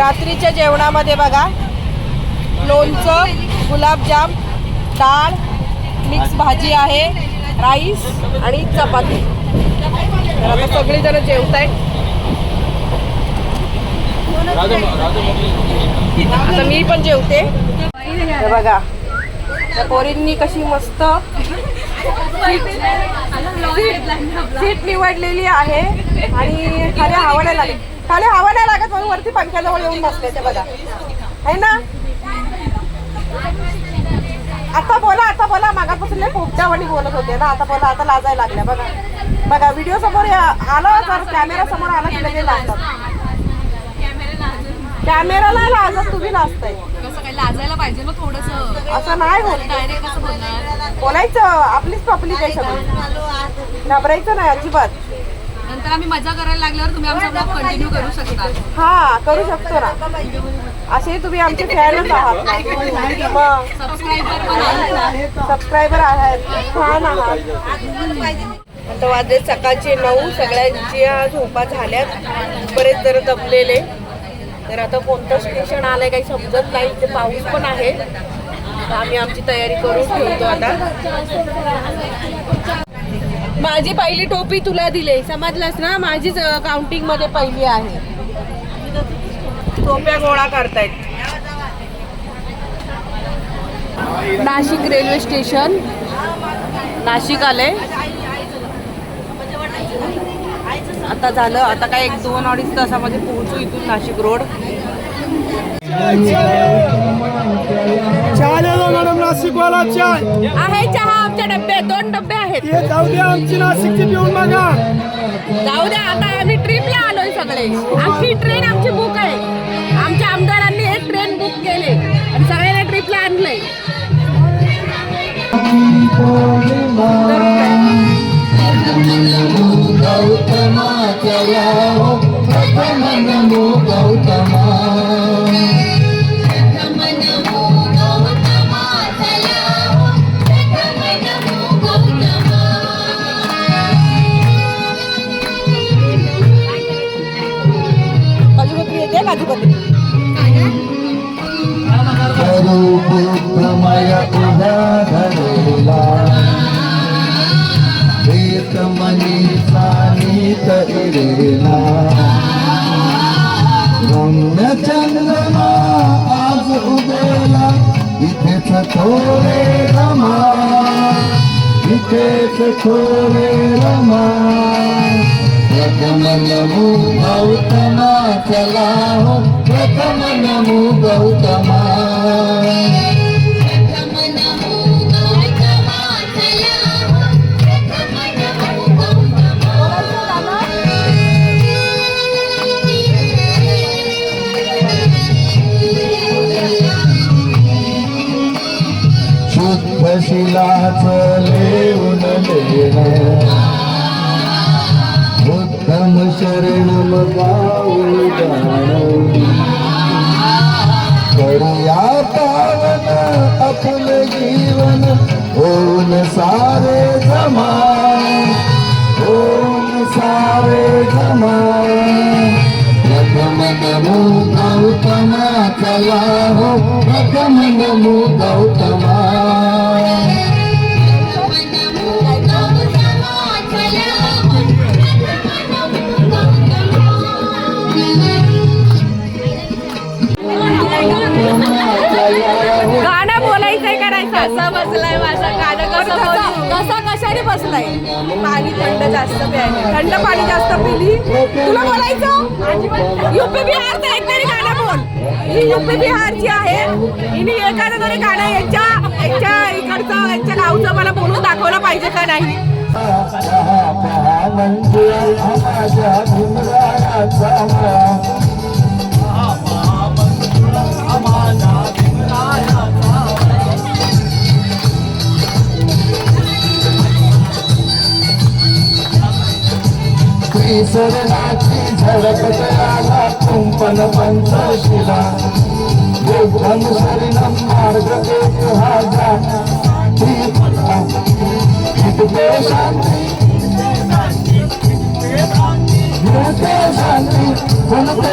रात्रीच्या जेवणामध्ये बघा. लोणचं गुलाबजाम डाळ मिक्स भाजी आहे राईस आणि चपाती. तर आता सगळीजण जेवत आहेत आता मी पण जेवते. बघा. त्या पोरींनी कशी मस्त सीट निवडलेली आहे. आणि खाली हवा नाही लागत. खाली हवा नाही लागत म्हणून वरती पंख्याजवळ येऊन बसले ते बघा. आहे ना? आता बोला आता बोला. मागापासून पोपट्यावाणी बोलत होते ना. आता बोला आता लाजायला लागल्या. बघा. बघा व्हिडिओ समोर या- आलं तर कॅमेरा समोर आला की लगेच लाजतात. कॅमेरा नाही लाजत तुम्ही लाजताय कसं काही लाजायला पाहिजे ना थोडस. असं नाही होत. डायरेक्ट कसं बोलणार. बोलायचं. आपलीच पब्लिक आहे सगळी. घाबरायचं नाही अजिबात. नंतर आम्ही मजा करायला लागल्यावर तुम्ही आमचा ब्लॉग कंटिन्यू करू शकता. हा करू शकतो ना. असे तुम्ही आमचे फॅनच आहात. मग सबस्क्राईबर पण आहेत. सबस्क्रायबर आहेत. छान आहात. आता वाजले सकाळचे नऊ. सगळ्यांच्या झोपा झाल्यात. बरेच जण दमलेले तर आता कोणतं स्टेशन आलंय काही समजत नाही. ते पाऊस पण आहे. आम्ही आमची तयारी करून ठेवतो आता. माझी पहिली टोपी तुला दिली. समजलास ना? माझीच काउंटिंगमध्ये पहिली आहे. टोप्या गोळा करतायत. Nashik railway station. नाशिक आले. आता झालं आता काय एक दोन अडीच तासामध्ये पोहोचू इथून नाशिक रोड. चहा द्या मॅडम नाशिकवाला चाय आहे चहा आमच्या डब्यात दोन डबे आहेत. हे जाऊ द्या आमची नाशिकची पिऊन बघा. जाऊ द्या आता आम्ही ट्रिपला आलोय सगळे. आमची ट्रेन आमची बुक आहे. आमच्या आमदारांनी एक ट्रेन बुक केले. आणि सगळ्यांना ट्रिपला आणलंय. काजू प्रेत मनीचा नीत रम्य चंद्रमा आज उगेला इथेच थोडे रमा। इथेच थोडे रमा। प्रथम नमो गौतमा चला हो प्रथम नमो regresaré. कसा कशाने बसलाय पाणी थंड जास्त प्यायला थंड पाणी जास्त पिली तुला बोलायचं युपी बिहारचं एक तरी गाणं बोल ही युपी बिहारची आहे हिने एखादं तरी गाणं यांच्या यांच्या इकडचं यांच्या गावचं मला बोलून दाखवलं पाहिजे का नाही म्हणजे विसरणाची झडपत आला कुंपण पंचशिला अनुसरण मार्ग एक हजार शांती. शांती.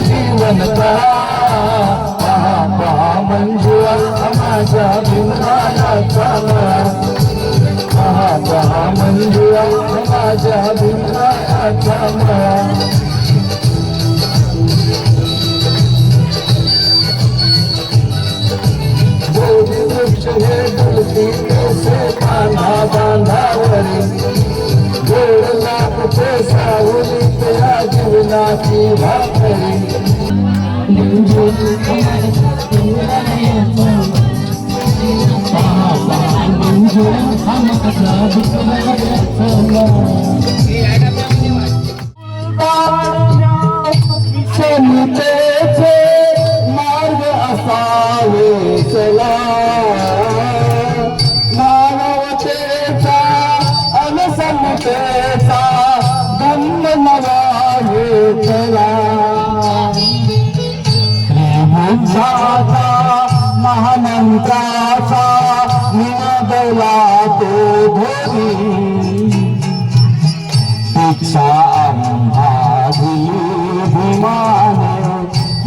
जीवन पहा मंजुळा माझ्या बिंदाला चाला. पहा पहा माझ्या बिंदाला Ajama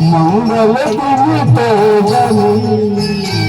मंगल तुम्ही तो जनी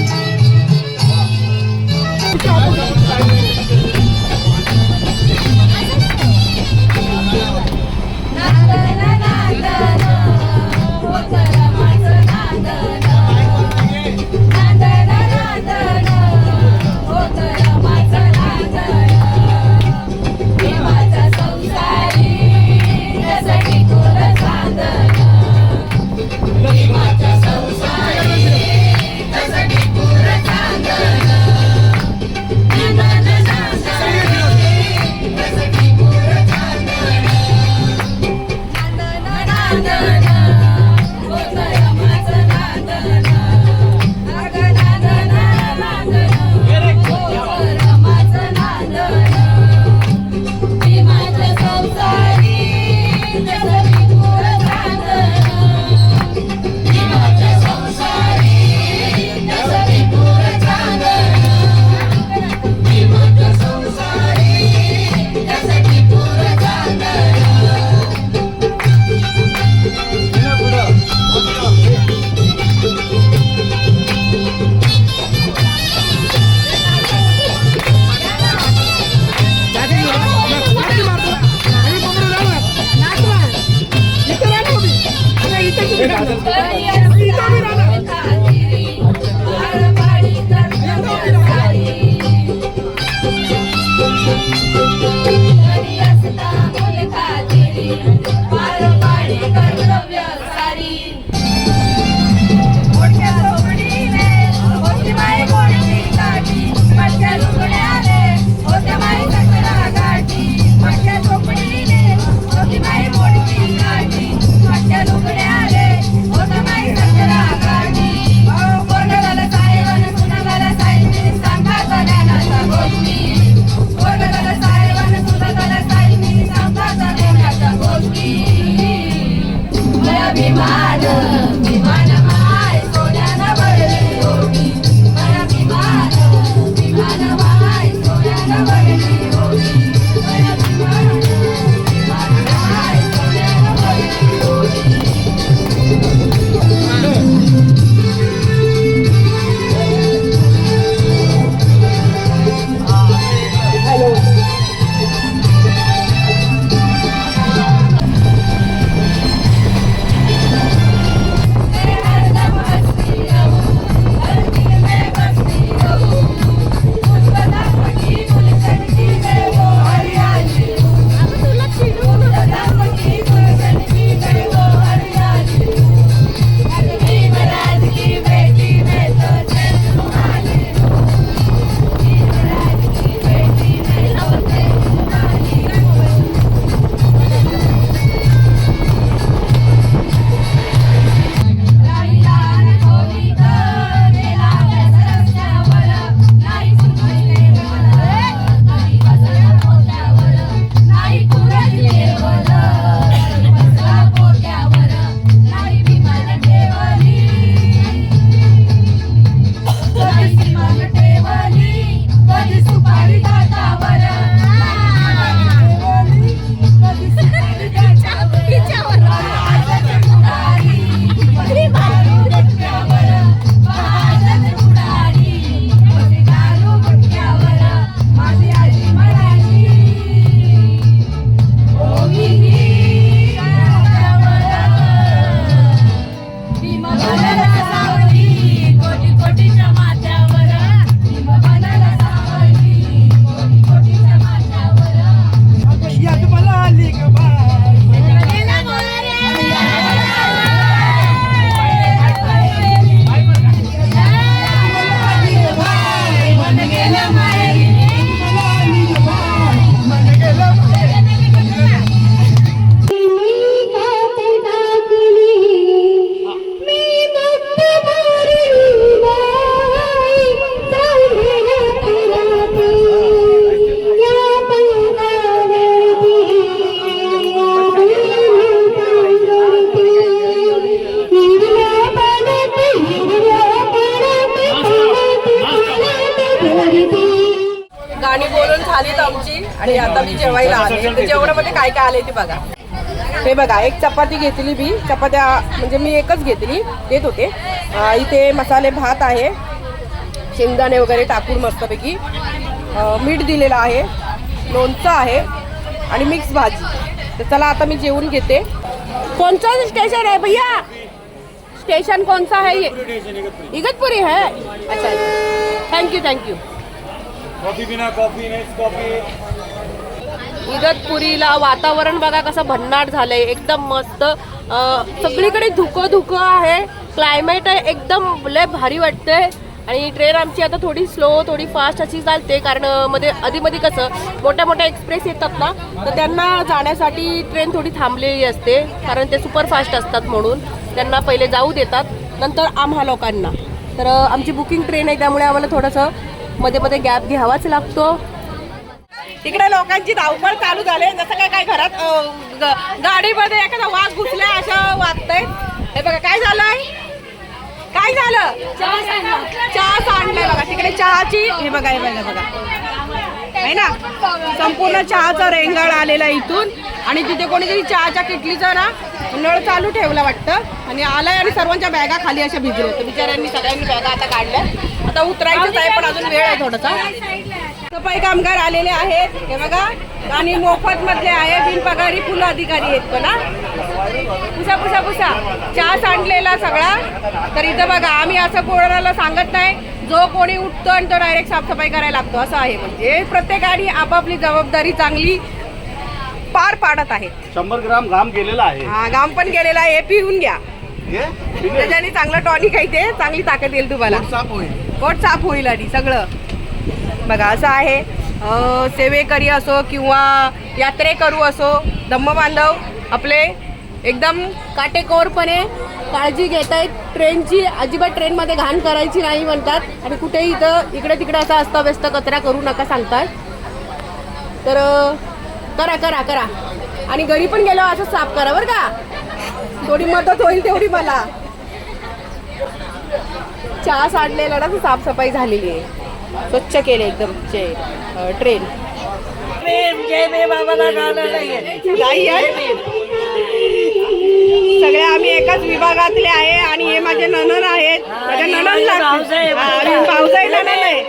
जेवणामध्ये काय काय आले ते बघा. हे बघा एक चपाती घेतली मी. चपात्या म्हणजे मी एकच घेतली देत होते. इथे मसाले भात आहे. शेंगदाणे वगैरे टाकून मस्तपैकी मीठ दिलेलं आहे. लोणचं आहे. आणि मिक्स भाजी. तर चला आता मी जेवून घेते. कोणचं स्टेशन आहे भैया? स्टेशन कौन सा है ये इगतपुरी है अच्छा thank you thank you coffee बिना कॉफी कॉफी. इगतपुरीला वातावरण बघा कसं भन्नाट झालंय. एकदम मस्त. सगळीकडे धुकं धुकं आहे क्लायमेट एकदम लय भारी वाटते आणि ट्रेन आमची आता थोडी स्लो थोडी फास्ट अशी चालते. कारण मध्ये आधी मध्ये कसं मोठ्या मोठ्या एक्सप्रेस येतात ना तर त्यांना जाण्यासाठी ट्रेन थोडी थांबलेली असते. कारण ते सुपर फास्ट असतात म्हणून. त्यांना पहिले जाऊ देतात. नंतर आम्हा लोकांना. तर आमची बुकिंग ट्रेन आहे. त्यामुळे आम्हाला थोडंसं मध्ये मध्ये गॅप घ्यावाच लागतो. तिकडे लोकांची धावपळ चालू झाले जसं काय काय घरात ग- गाडीमध्ये एखादा वाघ घुसला असं वागतंय हे बघा काय झालंय? काय झालं? चहा सांडलाय बघा तिकडे चहाची हे बघा हे बघा बघा. आहे ना? संपूर्ण चहाचा रेंगाळ आलेला आहे इथून. आणि तिथे कोणीतरी चहाच्या किटलीचा ना नळ चालू ठेवला वाटतं. आणि आलाय आणि सर्वांच्या बॅगा खाली अशा भिजल्या तर बिचाऱ्यांनी सगळ्यांनी बॅगा आता काढल्या आता उतरायचंच आहे पण अजून वेळ आहे थोडासा. सफाई कामगार आलेले आहेत. हे बघा आणि मोफत मधले आहे बिनपगारी फुलं अधिकारी आहेत पण हा. पुसा पुसा पुसा. चहा सांडलेला सगळा. तर इथं बघा आम्ही असं कोणाला सांगत नाही. जो कोणी उठतो आणि तो डायरेक्ट साफसफाई करायला लागतो. असं आहे म्हणजे. प्रत्येकाने आपापली जबाबदारी चांगली पार पाडत आहे शंभर ग्राम घाम गेलेला आहे. हा घाम पण गेलेला आहे. पिऊन घ्या? त्याच्याने चांगलं टॉनिक आहे ते. चांगली ताकद येईल तुम्हाला. पोट साफ होईल. आणि सगळं. बघा असं आहे. सेवेकरी असो किंवा यात्रेकरू असो धम्म बांधव आपले एकदम काटेकोरपणे काळजी घेत आहेत ट्रेनची अजिबात ट्रेनमध्ये घाण करायची नाही म्हणतात. आणि कुठेही इथं इकडे तिकडे असा अस्ताव्यस्त कचरा करू नका सांगतात. तर करा करा करा. आणि घरी पण गेलो असं साफ करा बरं का. थोडी मदत होईल तेवढी मला. चहा साडलेला ना साफसफाई झालेली आहे. स्वच्छ केले एकदम चे ट्रेन? सगळे आम्ही एकाच विभागातले आहे आणि हे माझे ननन आहेत. माझ्या ननन भाऊजाई ननन आहे.